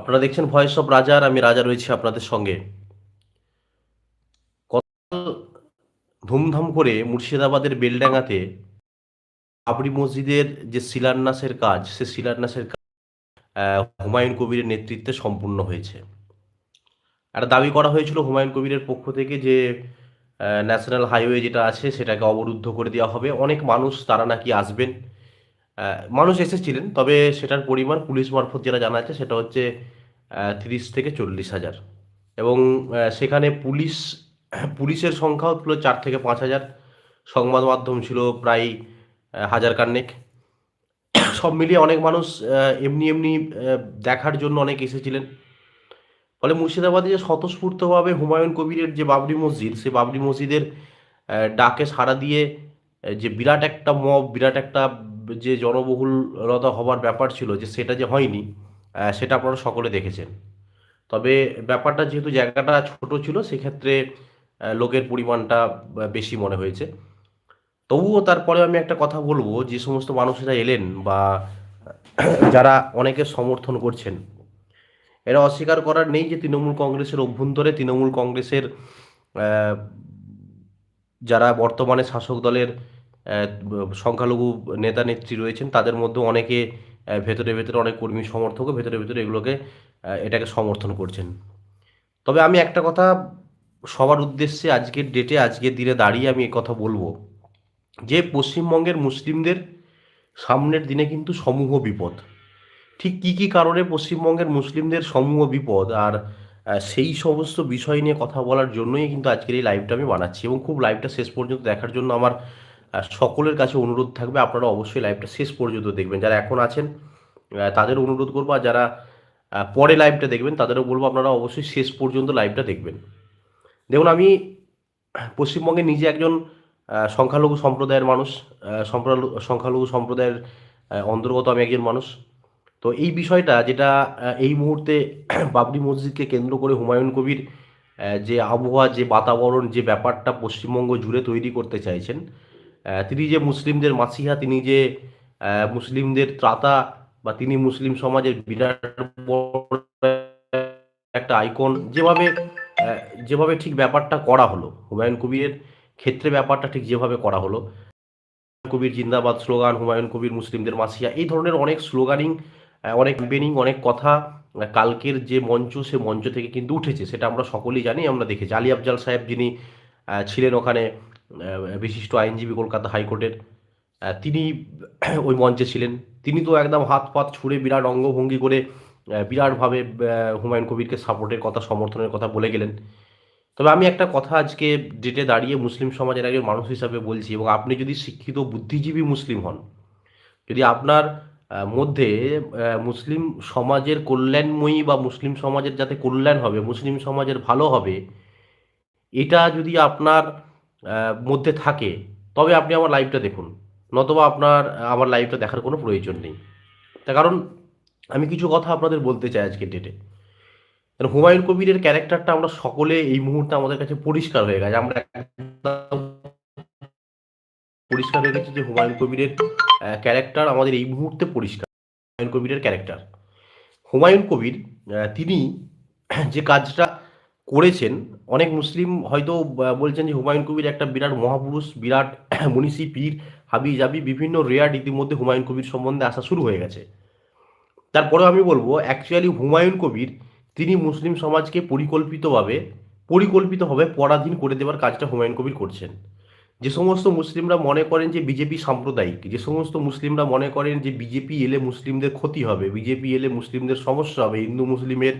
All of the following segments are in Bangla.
আপনারা দেখছেন ভয়েস অফ রাজার আমি রাজা রয়েছি আপনাদের সঙ্গে। ধুমধাম করে মুর্শিদাবাদের বেলডাঙ্গাতে বাবরি মসজিদের যে শিলান্যাসের কাজ, সে শিলান্যাসের কাজ হুমায়ুন কবিরের নেতৃত্বে সম্পূর্ণ হয়েছে। একটা দাবি করা হয়েছিল হুমায়ুন কবিরের পক্ষ থেকে যে ন্যাশনাল হাইওয়ে যেটা আছে সেটাকে অবরুদ্ধ করে দেওয়া হবে। অনেক মানুষ তারা নাকি আসবেন। মানুষ এসেছিলেন, তবে সেটার পরিমাণ পুলিশ মারফত যেটা জানা যাচ্ছে সেটা হচ্ছে তিরিশ থেকে চল্লিশ হাজার। এবং সেখানে পুলিশ, পুলিশের সংখ্যাও ছিল চার থেকে পাঁচ হাজার। সংবাদ মাধ্যম ছিল প্রায় হাজার কান্নেক সব মিলিয়ে অনেক মানুষ এমনি এমনি দেখার জন্য অনেক এসেছিলেন। ফলে মুর্শিদাবাদে যে স্বতঃস্ফূর্তভাবে হুমায়ুন কবিরের যে বাবরি মসজিদ সে বাবরি মসজিদের ডাকে সাড়া দিয়ে যে বিরাট একটা মব, বিরাট একটা যে জনবহুলতা হবার ব্যাপার ছিল যে সেটা যে হয়নি সেটা আপনারা সকলে দেখেছেন। তবে ব্যাপারটা যেহেতু জায়গাটা ছোট ছিল, সেক্ষেত্রে লোকের পরিমাণটা বেশি মনে হয়েছে। তবুও তারপরে আমি একটা কথা বলব, যে সমস্ত মানুষেরা এলেন বা যারা অনেকের সমর্থন করছেন, এরা অস্বীকার করার নেই যে তৃণমূল কংগ্রেসের অভ্যন্তরে, তৃণমূল কংগ্রেসের যারা বর্তমানে শাসক দলের সংখ্যালঘু নেতা নেত্রী রয়েছেন, তাদের মধ্যে অনেকে ভেতরে ভেতরে অনেক কর্মী সমর্থকও ভেতরে ভেতরে এগুলোকে এটাকে সমর্থন করছেন। তবে আমি একটা কথা সবার উদ্দেশ্যে আজকের ডেটে আজকের দিনে দাঁড়িয়ে আমি কথা বলব, যে পশ্চিমবঙ্গের মুসলিমদের সামনের দিনে কিন্তু সমূহ বিপদ। ঠিক কী কী কারণে পশ্চিমবঙ্গের মুসলিমদের সমূহ বিপদ আর সেই সমস্ত বিষয় নিয়ে কথা বলার জন্যই কিন্তু আজকের এই লাইভটা আমি বানাচ্ছি এবং খুব লাইভটা শেষ পর্যন্ত দেখার জন্য আমার সকলের কাছে অনুরোধ থাকবে, আপনারা অবশ্যই লাইভটা শেষ পর্যন্ত দেখবেন। যারা এখন আছেন তাদের অনুরোধ করব, আর যারা পরে লাইভটা দেখবেন, তাদেরও বলব, আপনারা অবশ্যই শেষ পর্যন্ত লাইভটা দেখবেন। দেখুন, আমি পশ্চিমবঙ্গে নিজে একজন সংখ্যালঘু সম্প্রদায়ের মানুষ সংখ্যালঘু সম্প্রদায়ের অন্তর্গত আমি একজন মানুষ। তো এই বিষয়টা যেটা এই মুহূর্তে বাবরি মসজিদকে কেন্দ্র করে হুমায়ুন কবির যে আবহাওয়া, যে বাতাবরণ, যে ব্যাপারটা পশ্চিমবঙ্গ জুড়ে তৈরি করতে চাইছেন তিনি যে মুসলিমদের মাসিহা, তিনি যে মুসলিমদের ত্রাতা বা তিনি মুসলিম সমাজের বিরাট একটা আইকন, যেভাবে যেভাবে ঠিক ব্যাপারটা করা হলো, হুমায়ুন কবিরের ক্ষেত্রে ব্যাপারটা ঠিক যেভাবে করা হলো। কবির জিন্দাবাদ স্লোগান, হুমায়ুন কবির মুসলিমদের মাসিয়া এই ধরনের অনেক স্লোগানিং অনেক ক্যাম্পেনিং অনেক কথা কালকের যে মঞ্চ, সে মঞ্চ থেকে কিন্তু উঠেছে, সেটা আমরা সকলেই জানি, আমরা দেখেছি। আলী আফজাল সাহেব যিনি ছিলেন ওখানে বিশিষ্ট আইনজীবী কলকাতা হাইকোর্টের। তিনি ওই মঞ্চে ছিলেন। তিনি তো একদম হাত পাত ছুঁড়ে বিরাট অঙ্গভঙ্গি করে বিরাটভাবে হুমায়ুন কবিরকে সাপোর্টের কথা, সমর্থনের কথা বলে গেলেন। তবে আমি একটা কথা আজকে ডেটে দাঁড়িয়ে মুসলিম সমাজের একজন মানুষ হিসাবে বলছি, এবং আপনি যদি শিক্ষিত বুদ্ধিজীবী মুসলিম হন, যদি আপনার মধ্যে মুসলিম সমাজের কল্যাণময়ী বা মুসলিম সমাজের যাতে কল্যাণ হবে, মুসলিম সমাজের ভালো হবে, এটা যদি আপনার মধ্যে থাকে। তবে আপনি আমার লাইভটা দেখুন। নতবা আপনার, আমার লাইভটা দেখার কোনো প্রয়োজন নেই। তার কারণ, আমি কিছু কথা আপনাদের বলতে চাই আজকের ডেটে কারণ হুমায়ুন কবিরের ক্যারেক্টারটা আমরা সকলে এই মুহূর্তে আমাদের কাছে পরিষ্কার হয়ে গেছে। আমরা পরিষ্কার হয়ে গেছে যে হুমায়ুন কবিরের ক্যারেক্টার আমাদের এই মুহূর্তে পরিষ্কার। হুমায়ুন কবিরের ক্যারেক্টার। হুমায়ুন কবির তিনি যে কাজটা করেছেন, অনেক মুসলিম হয়তো বলছেন যে হুমায়ুন কবির একটা বিরাট মহাপুরুষ, বিরাট মনীষী পীর, হাবি, জাবি, বিভিন্ন রেয়ার ইতিমধ্যে হুমায়ুন কবির সম্বন্ধে আসা শুরু হয়ে গেছে। তারপরেও আমি বলব অ্যাকচুয়ালি হুমায়ুন কবির, তিনি মুসলিম সমাজকে পরিকল্পিতভাবে পরিকল্পিতভাবে পরাধীন করে দেওয়ার কাজটা হুমায়ুন কবির করছেন। যে সমস্ত মুসলিমরা মনে করেন যে বিজেপি সাম্প্রদায়িক, যে সমস্ত মুসলিমরা মনে করেন যে বিজেপি এলে মুসলিমদের ক্ষতি হবে, বিজেপি এলে মুসলিমদের সমস্যা হবে, হিন্দু মুসলিমের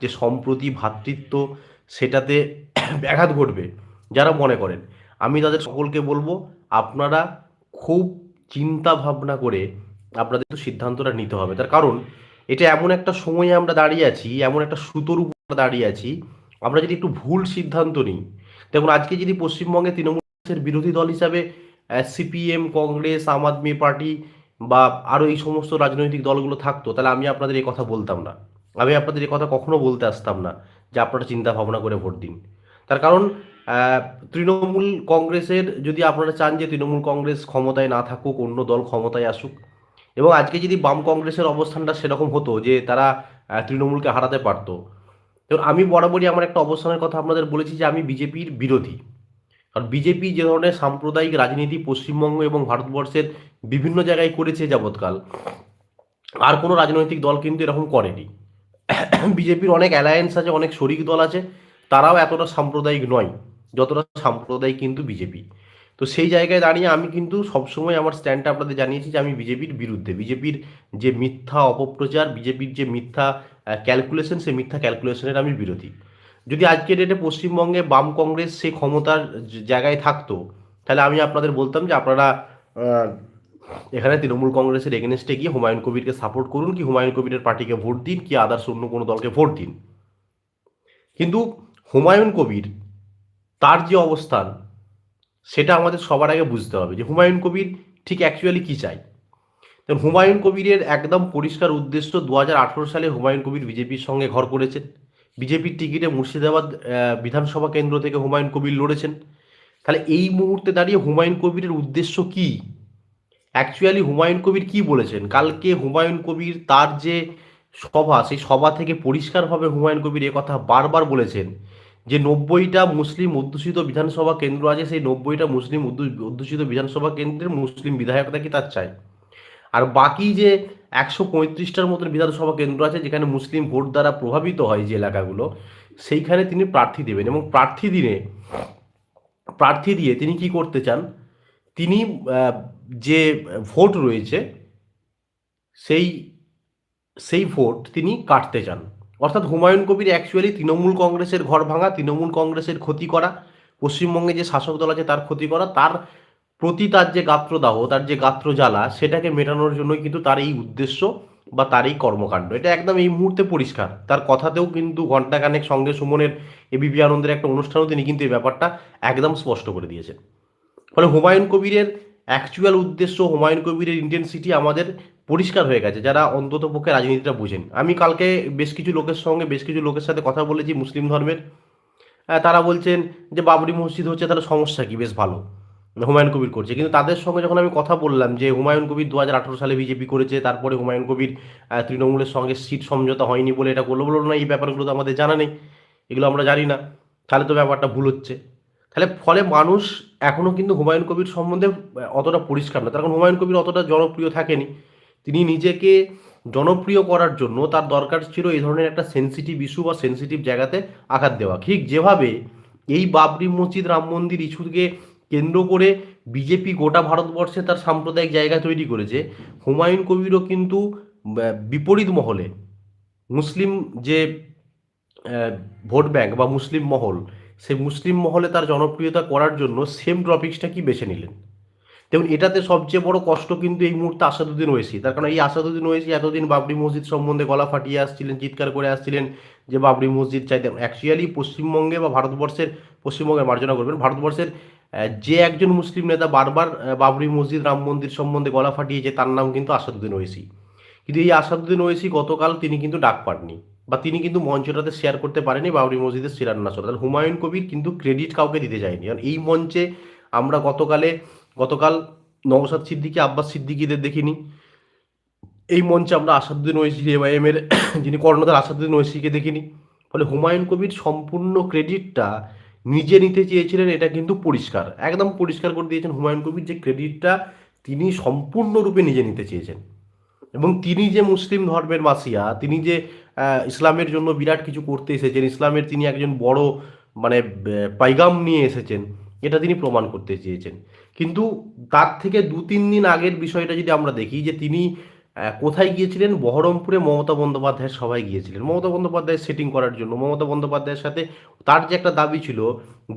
যে সম্প্রতি ভ্রাতৃত্ব সেটাতে ব্যাঘাত ঘটবে, যারা মনে করেন। আমি তাদের সকলকে বলব, আপনারা খুব চিন্তা ভাবনা করে আপনাদের তো সিদ্ধান্তটা নিতে হবে। তার কারণ, এটা এমন একটা সময়ে আমরা দাঁড়িয়ে আছি, এমন একটা সুতোর উপর দাঁড়িয়ে আছি, আমরা যদি একটু ভুল সিদ্ধান্ত নিই, দেখুন, আজকে যদি পশ্চিমবঙ্গে তৃণমূলের বিরোধী দল হিসাবে সিপিএম, কংগ্রেস, আম আদমি পার্টি বা আরও এই সমস্ত রাজনৈতিক দলগুলো থাকতো, তাহলে আমি আপনাদের এই কথা বলতাম না। আমি আপনাদের এই কথা কখনো বলতে আসতাম না। যে আপনারা চিন্তা ভাবনা করে ভোট দিন। তার কারণ তৃণমূল কংগ্রেসের যদি আপনারা চান যে তৃণমূল কংগ্রেস ক্ষমতায় না থাকুক, অন্য দল ক্ষমতায় আসুক, এবং আজকে যদি বাম কংগ্রেসের অবস্থানটা সেরকম হতো যে তারা তৃণমূলকে হারাতে পারতো এবং আমি বরাবরই আমার একটা অবস্থানের কথা আপনাদের বলেছি যে আমি বিজেপির বিরোধী। কারণ বিজেপি যে ধরনের সাম্প্রদায়িক রাজনীতি পশ্চিমবঙ্গ এবং ভারতবর্ষের বিভিন্ন জায়গায় করেছে যাবৎকাল, আর কোনো রাজনৈতিক দল কিন্তু এরকম করেনি। বিজেপির অনেক অ্যালায়েন্স আছে, অনেক শরিক দল আছে, তারাও এতটা সাম্প্রদায়িক নয়, যতটা সাম্প্রদায়িক কিন্তু বিজেপি। তো সেই জায়গায় দাঁড়িয়ে আমি কিন্তু সবসময় আমার স্ট্যান্ডটা আপনাদের জানিয়েছি যে আমি বিজেপির বিরুদ্ধে। বিজেপির যে মিথ্যা অপপ্রচার, বিজেপির যে মিথ্যা ক্যালকুলেশন সেই মিথ্যা ক্যালকুলেশনের আমি বিরোধী। যদি আজকের ডেটে পশ্চিমবঙ্গে বাম কংগ্রেস সেই ক্ষমতার জায়গায় থাকতো, তাহলে আমি আপনাদের বলতাম যে আপনারা এখানে তৃণমূল কংগ্রেসের এগেনস্টে গিয়ে হুমায়ুন কবিরকে সাপোর্ট করুন কি হুমায়ুন কবিরের পার্টিকে ভোট দিন, কি আদার্স অন্য কোনো দলকে ভোট দিন। কিন্তু হুমায়ুন কবির তার যে অবস্থান, সেটা আমাদের সবার আগে বুঝতে হবে যে হুমায়ুন কবির ঠিক অ্যাকচুয়ালি কী চাই হুমায়ুন কবিরের একদম পরিষ্কার উদ্দেশ্য দু হাজার আঠেরো সালে হুমায়ুন কবির বিজেপির সঙ্গে ঘর করেছেন। বিজেপির টিকিটে মুর্শিদাবাদ বিধানসভা কেন্দ্র থেকে হুমায়ুন কবির লড়েছেন। তাহলে এই মুহূর্তে দাঁড়িয়ে হুমায়ুন কবিরের উদ্দেশ্য কি? অ্যাকচুয়ালি হুমায়ুন কবির কি বলেছেন? কালকে হুমায়ুন কবির তার যে সভা, সেই সভা থেকে পরিষ্কারভাবে হুমায়ুন কবির এ কথা বারবার বলেছেন যে নব্বইটা মুসলিম অধ্যুষিত বিধানসভা কেন্দ্র আছে, সেই নব্বইটা মুসলিম অধ্যুষিত বিধানসভা কেন্দ্রের মুসলিম বিধায়ক নাকি তার চাই আর বাকি যে একশো পঁয়ত্রিশটার মতন বিধানসভা কেন্দ্র আছে, যেখানে মুসলিম ভোট দ্বারা প্রভাবিত হয় যে এলাকাগুলো, সেইখানে তিনি প্রার্থী দেবেন এবং প্রার্থী দিনে, প্রার্থী দিয়ে তিনি কি করতে চান? তিনি যে ভোট রয়েছে, সেই সেই ভোট তিনি কাটতে চান। অর্থাৎ হুমায়ুন কবির অ্যাকচুয়ালি তৃণমূল কংগ্রেসের ঘর ভাঙা, তৃণমূল কংগ্রেসের ক্ষতি করা, পশ্চিমবঙ্গে যে শাসক দল আছে তার ক্ষতি করা, তার প্রতি তার যে গাত্রদাহ, তার যে গাত্র জ্বালা সেটাকে মেটানোর জন্যই কিন্তু তার এই উদ্দেশ্য বা তার এই কর্মকাণ্ড। এটা একদম এই মুহূর্তে পরিষ্কার। তার কথাতেও কিন্তু ঘণ্টাখানেক সঙ্গে সুমনের এবিপি আনন্দের একটা অনুষ্ঠানও তিনি কিন্তু এই ব্যাপারটা একদম স্পষ্ট করে দিয়েছেন। ফলে হুমায়ুন কবিরের অ্যাকচুয়াল উদ্দেশ্য হুমায়ুন কবিরের ইন্টেন্সিটি আমাদের পরিষ্কার হয়ে গেছে, যারা অন্তত পক্ষে রাজনীতিটা বুঝেন। আমি কালকে বেশ কিছু লোকের সঙ্গে, বেশ কিছু লোকের সাথে কথা বলেছি মুসলিম ধর্মের। তারা বলছেন যে বাবরি মসজিদ হচ্ছে তাহলে সমস্যা কি? বেশ ভালো। হুমায়ুন কবির করছে। কিন্তু তাদের সঙ্গে যখন আমি কথা বললাম যে হুমায়ুন কবির দু হাজার আঠেরো সালে বিজেপি করেছে, তারপরে হুমায়ুন কবির তৃণমূলের সঙ্গে সিট সমঝোতা হয়নি বলে এটা করল বলো না, এই ব্যাপারগুলো তো আমাদের জানা নেই। এগুলো আমরা জানি না। তাহলে তো ব্যাপারটা ভুল হচ্ছে। তাহলে ফলে মানুষ এখনও কিন্তু হুমায়ুন কবির সম্বন্ধে অতটা পরিষ্কার না। তার কারণ হুমায়ুন কবির অতটা জনপ্রিয় থাকেনি। তিনি নিজেকে জনপ্রিয় করার জন্য তার দরকার ছিল এই ধরনের একটা সেন্সিটিভ ইস্যু বা সেন্সিটিভ জায়গাতে আঘাত দেওয়া। ঠিক যেভাবে এই বাবরি মসজিদ, রাম মন্দির ইস্যুকে কেন্দ্র করে বিজেপি গোটা ভারতবর্ষে তার সাম্প্রদায়িক জায়গা তৈরি করেছে, হুমায়ুন কবিরও কিন্তু বিপরীত মহলে, মুসলিম যে ভোট ব্যাংক বা মুসলিম মহল সেই মুসলিম মহলে তার জনপ্রিয়তা করার জন্য সেম টপিক্সটা কি বেছে নিলেন? দেখুন, এটাতে সবচেয়ে বড় কষ্ট কিন্তু এই মুহূর্তে আসাদুদ্দিন ওয়েসি। তার কারণ এই আসাদুদ্দিন ওয়েসি এতদিন বাবরি মসজিদ সম্বন্ধে গলা ফাটিয়ে আসছিলেন, চিৎকার করে আসছিলেন যে বাবরি মসজিদ চাইতেন অ্যাকচুয়ালি পশ্চিমবঙ্গে বা ভারতবর্ষের পশ্চিমবঙ্গে মার্জনা করবেন। ভারতবর্ষের যে একজন মুসলিম নেতা বারবার বাবরি মসজিদ, রাম মন্দির সম্বন্ধে গলা ফাটিয়েছে, তার নাম কিন্তু আসাদুদ্দিন ওয়েসি। কিন্তু এই আসাদুদ্দিন ওয়েসি গতকাল তিনি কিন্তু ডাক পাননি। বা তিনি কিন্তু মঞ্চটাতে শেয়ার করতে পারেনি বাবরি মসজিদের শিলান্যাস তাহলে হুমায়ুন কবির কিন্তু ক্রেডিট কাউকে দিতে যায়নি। কারণ এই মঞ্চে আমরা গতকালে, গতকাল নওশাদ সিদ্দিকী, আব্বাস সিদ্দিকীদের দেখিনি। এই মঞ্চে আমরা আসাদুদ্দিন ওয়েসি, এম এর যিনি কর্ণধার, আসাদুদ্দিন ওয়েসিকে দেখিনি। ফলে হুমায়ুন কবির সম্পূর্ণ ক্রেডিটটা নিজে নিতে চেয়েছিলেন, এটা কিন্তু পরিষ্কার। একদম পরিষ্কার করে দিয়েছেন হুমায়ুন কবির যে ক্রেডিটটা তিনি সম্পূর্ণরূপে নিজে নিতে চেয়েছেন। এবং তিনি যে মুসলিম ধর্মের মাসিয়া, তিনি যে ইসলামের জন্য বিরাট কিছু করতে এসেছেন। ইসলামের তিনি একজন বড় মানে পাইগাম নিয়ে এসেছেন। এটা তিনি প্রমাণ করতে চেয়েছেন। কিন্তু তার থেকে দু তিন দিন আগের বিষয়টা যদি আমরা দেখি যে তিনি কোথায় গিয়েছিলেন? বহরমপুরে মমতা বন্দ্যোপাধ্যায়ের সবাই গিয়েছিলেন। মমতা বন্দ্যোপাধ্যায় সেটিং করার জন্য। মমতা বন্দ্যোপাধ্যায়ের সাথে তার যে একটা দাবি ছিল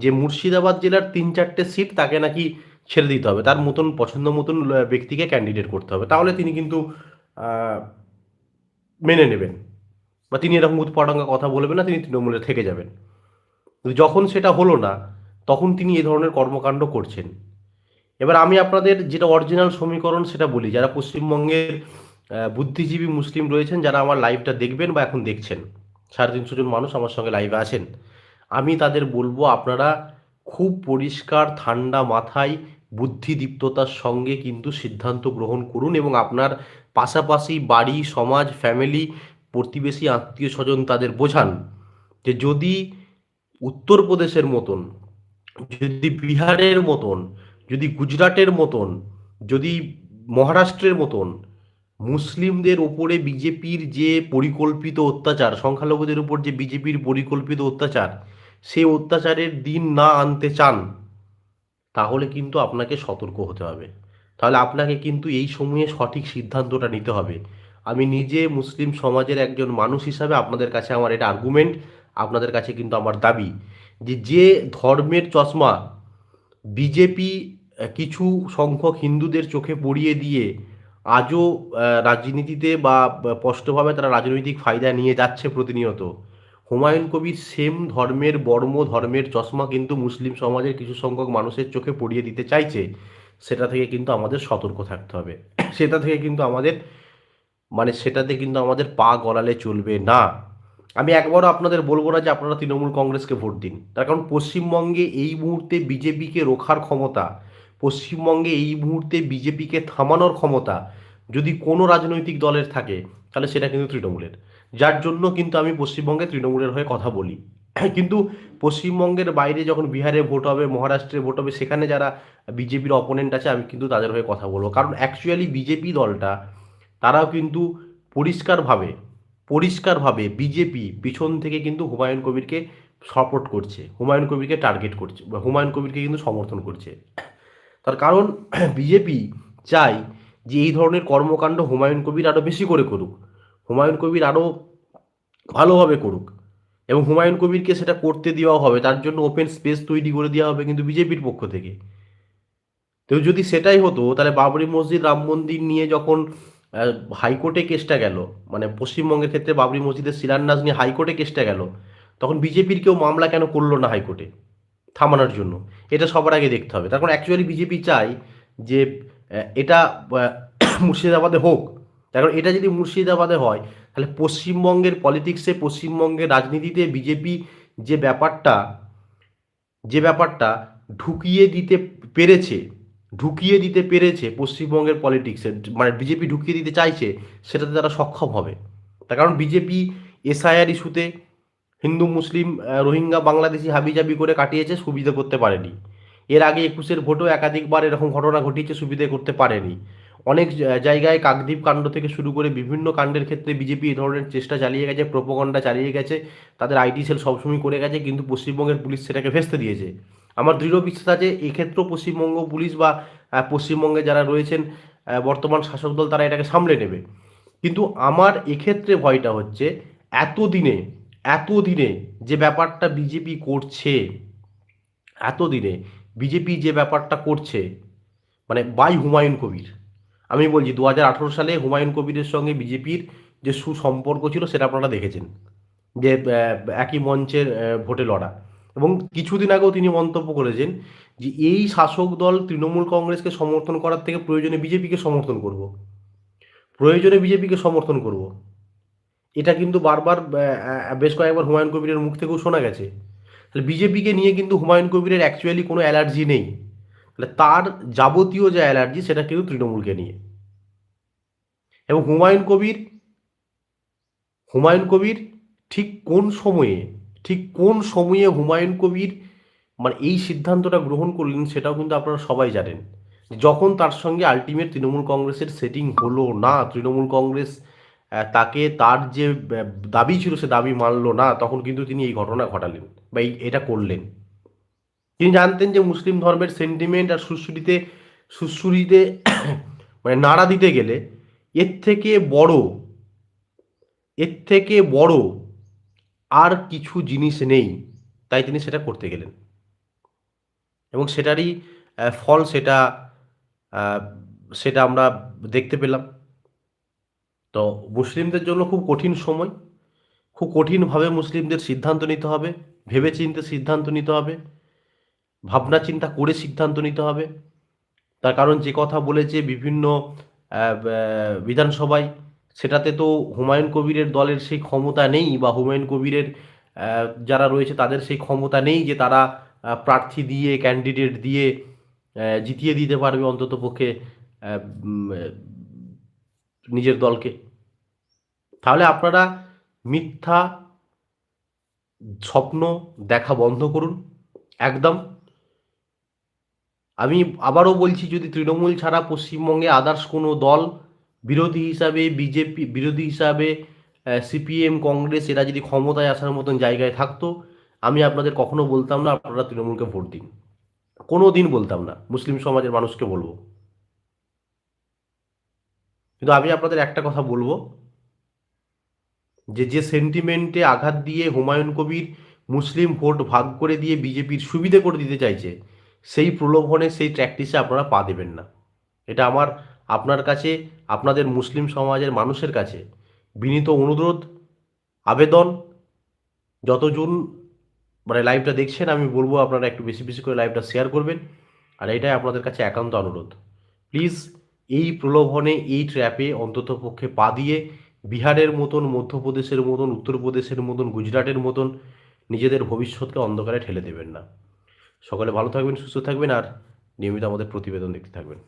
যে মুর্শিদাবাদ জেলার তিন চারটে সিট তাকে নাকি ছেড়ে দিতে হবে। তার মতন, পছন্দ মতন ব্যক্তিকে ক্যান্ডিডেট করতে হবে। তাহলে তিনি কিন্তু মেনে নেবেন। বা তিনি এরকম উৎপাডাঙ্গা কথা বলবেন না, তিনি তৃণমূলে থেকে যাবেন। যখন সেটা হলো না, তখন তিনি এ ধরনের কর্মকাণ্ড করছেন। এবার আমি আপনাদের যেটা অরিজিনাল সমীকরণ সেটা বলি। যারা পশ্চিমবঙ্গের বুদ্ধিজীবী মুসলিম রয়েছেন, যারা আমার লাইভটা দেখবেন বা এখন দেখছেন, সাড়ে তিনশো জন মানুষ আমার সঙ্গে লাইভে আছেন, আমি তাদের বলব আপনারা খুব পরিষ্কার, ঠান্ডা মাথায় বুদ্ধিদীপ্ততার সঙ্গে কিন্তু সিদ্ধান্ত গ্রহণ করুন এবং আপনার পাশাপাশি বাড়ি, সমাজ ফ্যামিলি প্রতিবেশী আত্মীয় স্বজন তাদের বোঝান যে যদি উত্তরপ্রদেশের মতন, যদি বিহারের মতন, যদি গুজরাটের মতন, যদি মহারাষ্ট্রের মতন মুসলিমদের ওপরে বিজেপির যে পরিকল্পিত অত্যাচার, সংখ্যালঘুদের উপর যে বিজেপির পরিকল্পিত অত্যাচার সেই অত্যাচারের দিন না আনতে চান, তাহলে কিন্তু আপনাকে সতর্ক হতে হবে। তাহলে আপনাকে কিন্তু এই সময়ে সঠিক সিদ্ধান্তটা নিতে হবে। আমি নিজে মুসলিম সমাজের একজন মানুষ হিসাবে আপনাদের কাছে আমার এটা আর্গুমেন্ট আপনাদের কাছে কিন্তু আমার দাবি যে যে ধর্মের চশমা বিজেপি কিছু সংখ্যক হিন্দুদের চোখে পড়িয়ে দিয়ে আজও রাজনীতিতে বা স্পষ্টভাবে তারা রাজনৈতিক ফায়দা নিয়ে যাচ্ছে প্রতিনিয়ত। হুমায়ুন কবির সেম ধর্মের বর্ম, ধর্মের চশমা কিন্তু মুসলিম সমাজের কিছু সংখ্যক মানুষের চোখে পড়িয়ে দিতে চাইছে। সেটা থেকে কিন্তু আমাদের সতর্ক থাকতে হবে। সেটা থেকে কিন্তু আমাদের মানে সেটাতে কিন্তু আমাদের পা গলালে চলবে না। আমি একবারও আপনাদের বলব না যে আপনারা তৃণমূল কংগ্রেসকে ভোট দিন। তার কারণ পশ্চিমবঙ্গে এই মুহূর্তে বিজেপিকে রোখার ক্ষমতা, পশ্চিমবঙ্গে এই মুহূর্তে বিজেপিকে থামানোর ক্ষমতা যদি কোনো রাজনৈতিক দলের থাকে, তাহলে সেটা কিন্তু তৃণমূলের। যার জন্য কিন্তু আমি পশ্চিমবঙ্গে তৃণমূলের হয়ে কথা বলি। কিন্তু পশ্চিমবঙ্গের বাইরে যখন বিহারে ভোট হবে, মহারাষ্ট্রে ভোট হবে, সেখানে যারা বিজেপির অপোনেন্ট আছে, আমি কিন্তু তাদের হয়ে কথা বলব। কারণ অ্যাকচুয়ালি বিজেপি দলটা তারাও কিন্তু পরিষ্কারভাবে পরিষ্কারভাবে বিজেপি পিছন থেকে কিন্তু হুমায়ুন কবিরকে সাপোর্ট করছে, হুমায়ুন কবিরকে টার্গেট করছে, বা হুমায়ুন কবিরকে কিন্তু সমর্থন করছে। তার কারণ বিজেপি চায় যে এই ধরনের কর্মকাণ্ড হুমায়ুন কবির আরও বেশি করে করুক, হুমায়ুন কবির আরও ভালোভাবে করুক এবং হুমায়ুন কবিরকে সেটা করতে দেওয়া হবে, তার জন্য ওপেন স্পেস তৈরি করে দেওয়া হবে কিন্তু বিজেপির পক্ষ থেকে। তো যদি সেটাই হতো, তাহলে বাবরি মসজিদ, রাম মন্দির নিয়ে যখন হাইকোর্টে কেসটা গেল। মানে পশ্চিমবঙ্গের ক্ষেত্রে বাবরি মসজিদের শিলান্যাস নিয়ে হাইকোর্টে কেসটা গেল। তখন বিজেপির কেউ মামলা কেন করল না হাইকোর্টে থামানোর জন্য? এটা সবার আগে দেখতে হবে। তার কারণ অ্যাকচুয়ালি বিজেপি চায় যে এটা মুর্শিদাবাদে হোক। তার কারণ এটা যদি মুর্শিদাবাদে হয়, তাহলে পশ্চিমবঙ্গের পলিটিক্সে, পশ্চিমবঙ্গের রাজনীতিতে বিজেপি যে ব্যাপারটা যে ব্যাপারটা ঢুকিয়ে দিতে পেরেছে ঢুকিয়ে দিতে পেরেছে পশ্চিমবঙ্গের পলিটিক্সে মানে বিজেপি ঢুকিয়ে দিতে চাইছে, সেটাতে তারা সক্ষম হবে। তার কারণ বিজেপি এসআইআর ইস্যুতে হিন্দু, মুসলিম রোহিঙ্গা, বাংলাদেশি হাবিজাবি করে কাটিয়েছে, সুবিধা করতে পারেনি। এর আগে একুশের ভোটেও একাধিকবার এরকম ঘটনা ঘটিয়েছে, সুবিধে করতে পারেনি। অনেক জায়গায় কাকদ্বীপ কাণ্ড থেকে শুরু করে বিভিন্ন কাণ্ডের ক্ষেত্রে বিজেপি এ ধরনের চেষ্টা চালিয়ে গেছে, প্রোপগন্ডা চালিয়ে গেছে, তাদের আইটি সেল সবসময় করে গেছে, কিন্তু পশ্চিমবঙ্গের পুলিশ সেটাকে ভেস্তে দিয়েছে। আমার দৃঢ় বিশ্বাস আছে এক্ষেত্রেও পশ্চিমবঙ্গ পুলিশ বা পশ্চিমবঙ্গে যারা রয়েছেন বর্তমান শাসক দল তারা এটাকে সামলে নেবে। কিন্তু আমার এক্ষেত্রে ভয়টা হচ্ছে, এতদিনে এতদিনে যে ব্যাপারটা বিজেপি করছে, এতদিনে বিজেপি যে ব্যাপারটা করছে মানে বাই হুমায়ুন কবির। আমি বলছি দু হাজার আঠেরো সালে হুমায়ুন কবিরের সঙ্গে বিজেপির যে সুসম্পর্ক ছিল, সেটা আপনারা দেখেছেন। যে একই মঞ্চের ভোটে লড়া। এবং কিছুদিন আগেও তিনি মন্তব্য করেছেন যে এই শাসক দল তৃণমূল কংগ্রেসকে সমর্থন করার থেকে প্রয়োজনে বিজেপিকে সমর্থন করব। প্রয়োজনে বিজেপিকে সমর্থন করব। এটা কিন্তু বারবার বেশ কয়েকবার হুমায়ুন কবিরের মুখ থেকেও শোনা গেছে। তাহলে বিজেপিকে নিয়ে কিন্তু হুমায়ুন কবিরের অ্যাকচুয়ালি কোনো অ্যালার্জি নেই। তাহলে তার যাবতীয় যে অ্যালার্জি, সেটা কিন্তু তৃণমূলকে নিয়ে। এবং হুমায়ুন কবির হুমায়ুন কবির ঠিক কোন সময়ে ঠিক কোন সময়ে হুমায়ুন কবির মানে এই সিদ্ধান্তটা গ্রহণ করলেন সেটাও কিন্তু আপনারা সবাই জানেন। যখন তার সঙ্গে আলটিমেট তৃণমূল কংগ্রেসের সেটিং হলো না, তৃণমূল কংগ্রেস তাকে তার যে দাবি ছিল সে দাবি মানলো না, তখন কিন্তু তিনি এই ঘটনা ঘটালেন বা এটা করলেন। তিনি জানতেন যে মুসলিম ধর্মের সেন্টিমেন্ট আর সুশ্রুতিতে সুশ্রুতিতে মানে নাড়া দিতে গেলে এর থেকে বড়, এর থেকে বড় আর কিছু জিনিস নেই, তাই তিনি সেটা করতে গেলেন। এবং সেটারই ফল সেটা সেটা আমরা দেখতে পেলাম। তো মুসলিমদের জন্য খুব কঠিন সময়, খুব কঠিনভাবে মুসলিমদের সিদ্ধান্ত নিতে হবে ভেবে চিন্তে সিদ্ধান্ত নিতে হবে ভাবনা চিন্তা করে সিদ্ধান্ত নিতে হবে। তার কারণ যে কথা বলেছে বিভিন্ন বিধানসভায় সেটাতে তো হুমায়ুন কবিরের দলের সেই ক্ষমতা নেই বা হুমায়ুন কবিরের যারা রয়েছে তাদের সেই ক্ষমতা নেই যে তারা প্রার্থী দিয়ে ক্যান্ডিডেট দিয়ে জিতিয়ে দিতে পারবে অন্তত পক্ষে নিজের দলকে। তাহলে আপনারা মিথ্যা স্বপ্ন দেখা বন্ধ করুন, একদম। আমি আবারও বলছি, যদি তৃণমূল ছাড়া পশ্চিমবঙ্গে আদার্স কোনো দল বিরোধী হিসাবে বিজেপি, বিরোধী হিসাবে সিপিএম, কংগ্রেস, এরা যদি ক্ষমতায় আসার মতন জায়গায় থাকতো, আমি আপনাদের কখনো বলতাম না, আপনারা তৃণমূলকে ভোট দিন। কোনো দিন বলতাম না, মুসলিম সমাজের মানুষকে বলব। কিন্তু আমি আপনাদের একটা কথা বলব, যে যে সেন্টিমেন্টে আঘাত দিয়ে হুমায়ুন কবির মুসলিম ভোট ভাগ করে দিয়ে বিজেপির সুবিধে করে দিতে চাইছে, সেই প্রলোভনে, সেই প্র্যাকটিসে আপনারা পা দেবেন না। এটা আমার আপনার কাছে, আপনাদের মুসলিম সমাজের মানুষের কাছে বিনীত অনুরোধ, আবেদন, যতজন মানে লাইভটা দেখছেন, আমি বলব আপনারা একটু বেশি বেশি করে লাইভটা শেয়ার করবেন। আর এটাই আপনাদের কাছে একান্ত অনুরোধ। প্লিজ এই প্রলোভনে, এই ট্র্যাপে অন্তত পক্ষে পা দিয়ে বিহারের মতন, মধ্যপ্রদেশের মতন, উত্তরপ্রদেশের মতন, গুজরাটের মতন নিজেদের ভবিষ্যৎকে অন্ধকারে ঠেলে দেবেন না। সকলে ভালো থাকবেন, সুস্থ থাকবেন, আর নিয়মিত আমাদের প্রতিবেদন দেখতে থাকবেন।